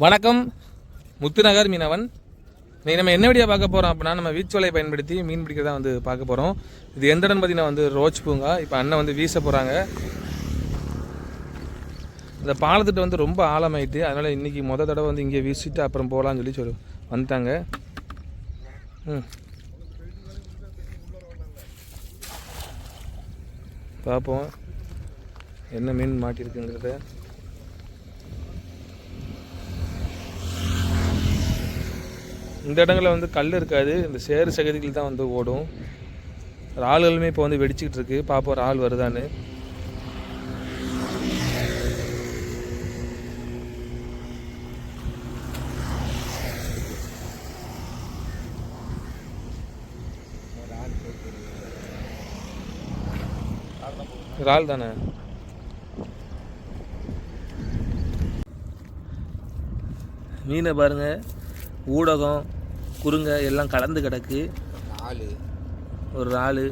வணக்கம். முத்துநகர் மீனவன். இன்றைக்கி நம்ம என்ன வீடியோ பார்க்க போகிறோம் அப்படின்னா நம்ம வீச்சுவலை பயன்படுத்தி மீன் பிடிக்கிறதா வந்து பார்க்க போகிறோம் இது எந்த இடம்னு பார்த்தீங்கன்னா வந்து ரோச் பூங்கா. இப்போ அண்ணன் வந்து வீச போகிறாங்க இந்த பாலத்திட்ட வந்து ரொம்ப ஆழமாயிட்டு அதனால் இன்றைக்கி மொதல் தடவை வந்து இங்கே வீசிட்டு அப்புறம் போகலான்னு சொல்லி சொல்லி வந்துட்டாங்க. ம். பார்ப்போம். என்ன மீன் மாட்டியிருக்குங்கிறத இந்த இடங்களில் வந்து கல் இருக்காது. இந்த சேறு சகதிகள் தான் வந்து ஓடும். இறால்களுமே இப்போ வந்து வெடிச்சிக்கிட்டு இருக்கு. பார்ப்போம் இறால் வருதான்னு. இறால் தானே? மீனை பாருங்க. ஊடகம் குறுங்க எல்லாம் கலந்து கிடக்கு. நாலு. ஒரு இறால்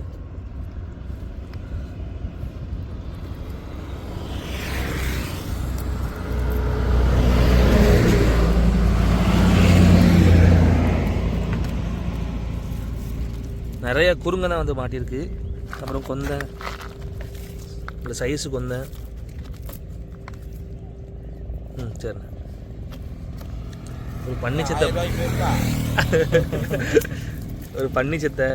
நிறைய குறுங்க தான் வந்து மாட்டியிருக்கு. அப்புறம் கொந்த. இந்த சைஸு கொந்த. ம் சரிண்ணே. ஒரு பன்னி சித்த. ஒரு பன்னி சித்தை.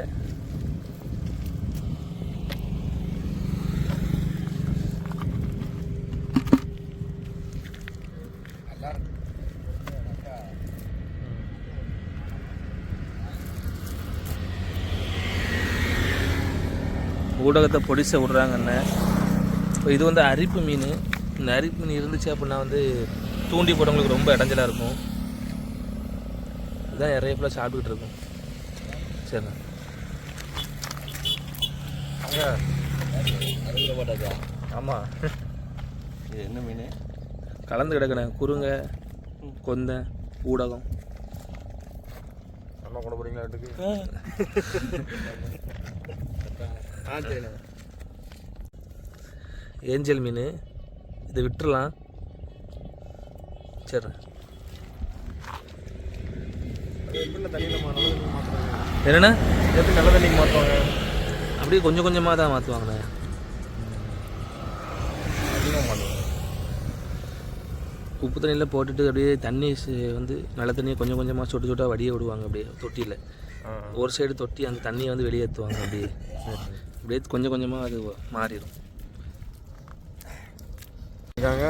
ஊடகத்தை பொடிசை விடுறாங்கன்னு இப்போ இது வந்து அரிப்பு மீன். இந்த அரிப்பு மீன் இருந்துச்சு அப்படின்னா வந்து தூண்டி போட்டவங்களுக்கு ரொம்ப இடைஞ்சலாக இருக்கும். இதுதான் நிறைய ஃபுல்லாக சாப்பிட்டுக்கிட்டு இருக்கும். சரிண்ணா. ஆமாம் இது என்ன மீன்? கலந்து கிடக்குண்ணே. குறுங்க கொந்த ஊடகம். அம்மா கொண்டு போறீங்களா வீட்டுக்கு? ஆ சரிண்ணா. ஏஞ்சல் மீன். இதை விட்டுறலாம். சரிண்ணா. நல்ல என்னண்ணா? எப்படி நல்ல தண்ணிக்கு மாற்றுவாங்க அப்படியே கொஞ்சம் கொஞ்சமாக தான் மாற்றுவாங்கண்ணே உப்பு தண்ணியில் போட்டுட்டு அப்படியே தண்ணி வந்து நல்ல தண்ணியை கொஞ்சம் கொஞ்சமாக சொட்டு சொட்டாக வடிய விடுவாங்க அப்படியே தொட்டியில். ஒரு சைடு தொட்டி அந்த தண்ணியை வந்து வெளியேற்றுவாங்க அப்படியே. அப்படியே கொஞ்சம் கொஞ்சமாக அது மாறிடும். இருக்காங்க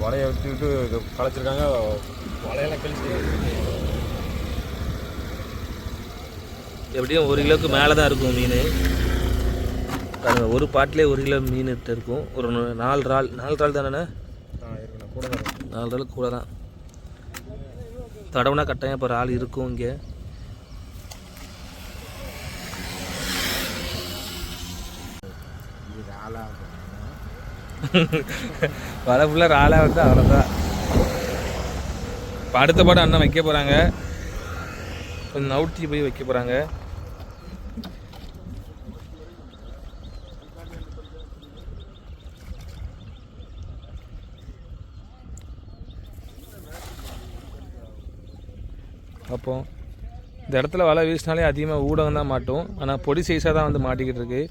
வலையை விட்டுட்டு களைச்சிருக்காங்க வலையெல்லாம் கழிச்சு எப்படியும் ஒரு கிலோவுக்கு மேலே தான் இருக்கும் மீன். பாருங்க ஒரு பாட்டிலே ஒரு கிலோ மீன் இருக்கும். ஒரு நாலு இறால் நாலு கூட தான் நாலு இறால் கூட தான். தடவுனா கட்டாயம் இப்போ இறால் இருக்கும் இங்கே. வலை ஃபுல்லாக ராலாக வந்து அவ்வளோதான் இப்போ அடுத்த பாடம் அண்ணன் வைக்க போகிறாங்க கொஞ்சம் நவுட்டி போய் வைக்க போகிறாங்க அப்போ இந்த இடத்துல வலை வீசினாலே அதிகமாக ஊடகம் தான் மாட்டும். ஆனால் பொடி சைஸாக தான் வந்து மாட்டிக்கிட்டு இருக்கு.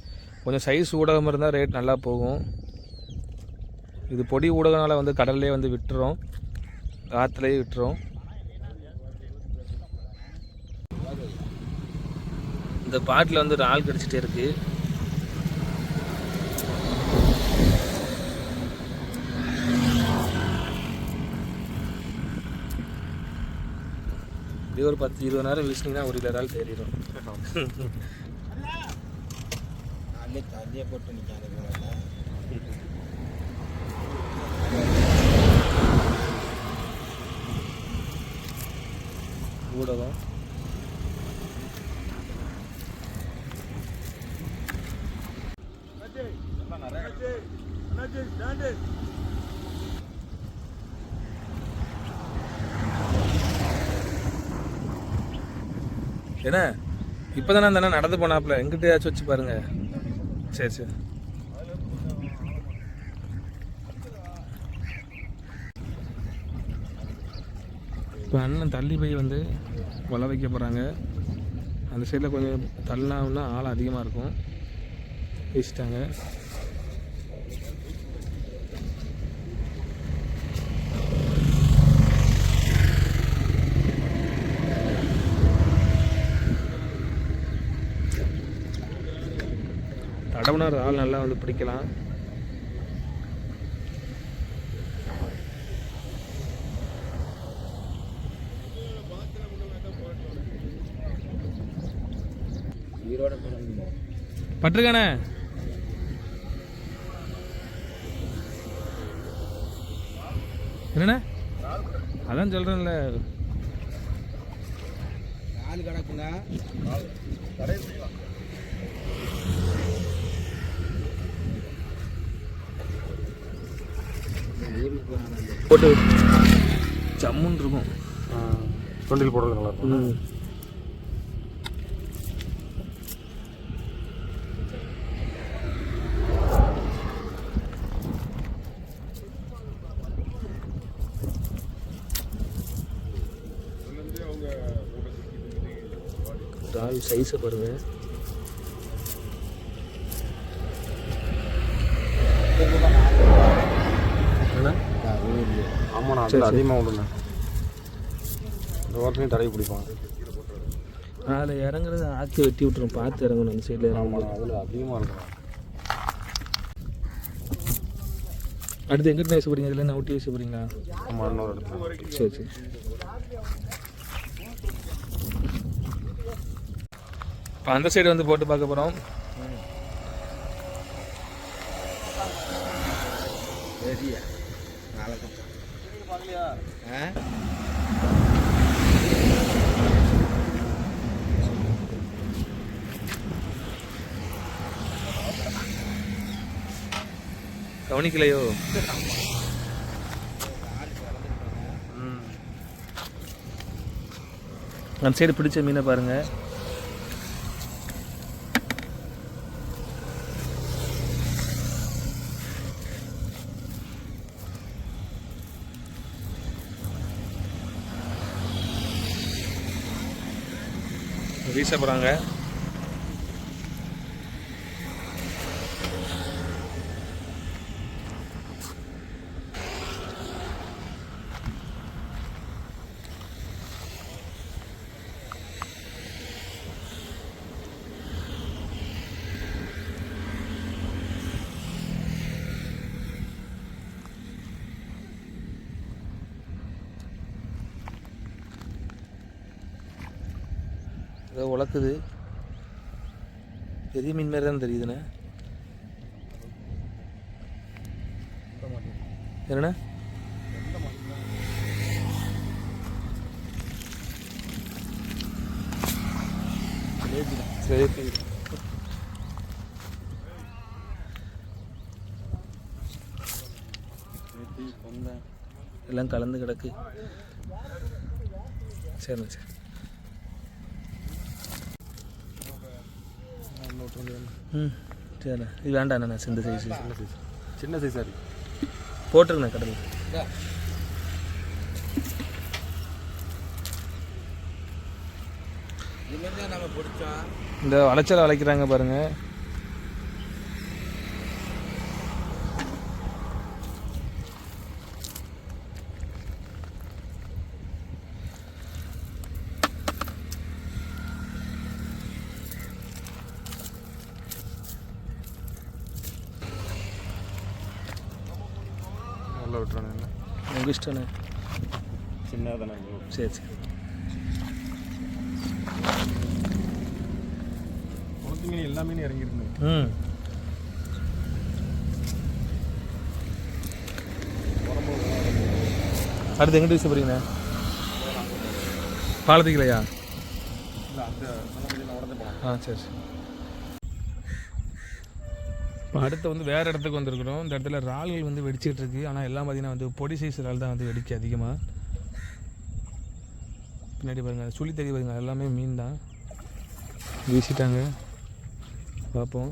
கொஞ்சம் சைஸ் ஊடகம் இருந்தால் ரேட் நல்லா போகும். இது பொடி ஊடகனால் வந்து கடல்லே வந்து விட்டுரும் ஆற்றுலேயே விட்டுரும் இந்த பாட்டில் வந்து ஒரு ஆள் கிடச்சிட்டே இருக்கு. இப்படியே ஒரு பத்து இருபது நேரம் வீசினீங்கன்னா ஒரு கிலோ ஆள் தேறிடும். போட்டு நிற்காது ஊடகம். என்ன? இப்போதானே அந்த அண்ணன் நடந்து போனாப்புல. எங்கிட்டயாச்சும் வச்சு பாருங்க. சரி சரி. இப்போ அண்ணன் தள்ளி போய் வந்து வலை வைக்க போகிறாங்க அந்த சைடில் கொஞ்சம் தள்ளினாவுன்னா ஆள் அதிகமாக இருக்கும். வீசிட்டாங்க தடவுனா ஆள் நல்லா வந்து பிடிக்கலாம். பட்டிருக்கானே? என்னண்ணே? அதான் சொல்கிறேன்ல நாலு கணக்குங்க போட்டு. ஜம்முன்னு இருக்கும். தொண்டில் போடுறது நல்லா இருக்கும் ரால் சைஸை பாருங்க. என்ன ஆமாண்ணா சரி. அதிகமாக உண்டுண்ணே இந்த வாரத்துலையும் தடவி பிடிப்பாங்க. அதில் இறங்குறது ஆக்கி வெட்டி விட்டுரும் பார்த்து இறங்கணும் அந்த சைடில் இறங்கணும் அதில் அதிகமாக இருக்கும் அடுத்து எங்கிட்ட பேச போகிறீங்க இதில் நவுட்டி பேச போகிறீங்களா ஆமாம் இன்னொரு இடத்துல. சரி சரி. இப்போ அந்த சைடு வந்து போட்டு பார்க்க போகிறோம் கவனிக்கலையோ? அந்த சைடு பிடிச்ச மீனை பாருங்க. வீச போகிறாங்க ஏதோ உழக்குது. பெரிய மீன் மாதிரி தான் தெரியுதுண்ணே. என்னண்ணே? சரி எல்லாம் கலந்து கிடக்கு. சரிண்ணே சரி ம் சரிண்ணே இது வேண்டாண்ணா சின்ன சைஸ் சின்ன சைஸ் சின்ன சைஸாக இருக்கு போட்டுருண்ணே கடலில் இந்த வளைச்சல் வளைக்கிறாங்க பாருங்கள் விட்டுறானே. உங்கள் இஷ்டண்ணே சின்னதாக தானே சரி சரி. குளத்து மீன் எல்லா மீனும் இறங்கிருக்கு ம். அடுத்து எங்கிட்ட வீச போறீங்கண்ணே பாலத்துக்கலையா இல்லை அந்த நல்ல உடஞ்சு போகலாம் ஆ சரி சரி. இப்போ அடுத்து வந்து வேறு இடத்துக்கு வந்திருக்கிறோம். இந்த இடத்துல இறால்கள் வந்து வெடிச்சிட்டு இருக்கு. ஆனால் எல்லாம் பார்த்தீங்கன்னா வந்து பொடி சைஸ் இறால் தான் வந்து வெடிக்க அதிகமாக பின்னாடி பாருங்கள் சுழி தெரிய பாருங்கள் எல்லாமே மீன் தான். வீசிட்டாங்க. பார்ப்போம்.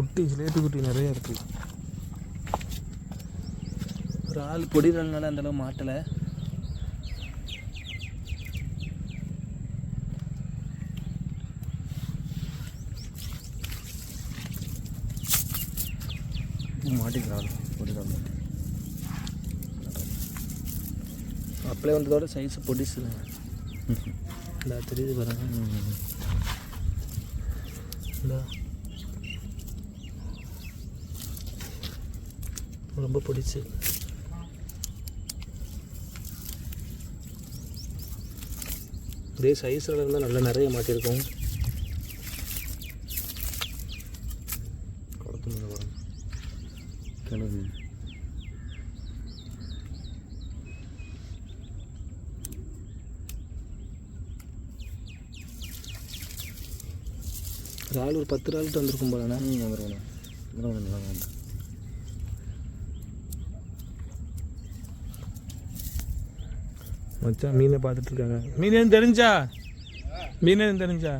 குட்டி சிலேபி குட்டி நிறைய இருக்கு. ஒரு ஆள் பொடினால அந்த அளவு மாட்டலை. மாட்டிக்கிறாள் பொடிதான் அப்படியே வந்ததோட சைஸ் பொடிசு இந்த தெரியுது பாருங்க. ரொம்ப பிடிச்சு. இதே சைஸில் இருந்தால் நல்லா நிறைய மாட்டியிருக்கும் கிணறு மீன் இறால் ஒரு பத்து இறால்ட்டு வந்திருக்கும் போலண்ணா. ம் வந்துருக்கணும் இதெல்லாம் கொஞ்சம் நல்லா வேண்டாம் மச்சான் மீனை பார்த்துட்டு இருக்காங்க மீன் எதுவும் தெரிஞ்சா? மீன் எதுவும் தெரிஞ்சா?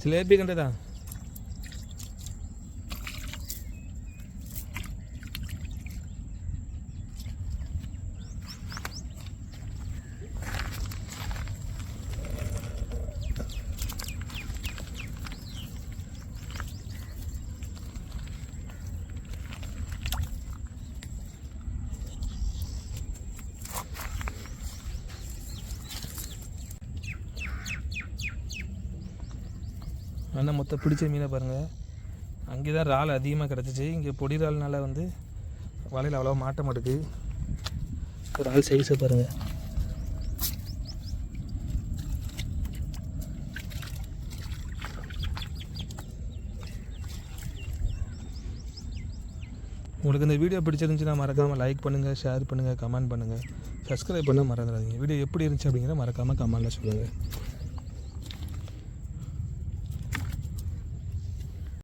சிலேபி கண்டதா? ஆனால் மொத்தம் பிடிச்ச மீனை பாருங்கள் அங்கே தான் இறால் அதிகமாக கிடச்சிச்சு. இங்கே பொடி இறால்னால வந்து வலையில் அவ்வளோவா மாட்ட மாட்டுக்கு. ஒரு ஆள் சைஸை பாருங்கள் உங்களுக்கு இந்த வீடியோ பிடிச்சிருந்துச்சுன்னா மறக்காமல் லைக் பண்ணுங்கள் ஷேர் பண்ணுங்கள் கமெண்ட் பண்ணுங்கள் சப்ஸ்கிரைப் பண்ண மறந்துடாதீங்க. வீடியோ எப்படி இருந்துச்சு அப்படிங்கிற மறக்காமல் கமெண்ட்டில் சொல்லுங்கள்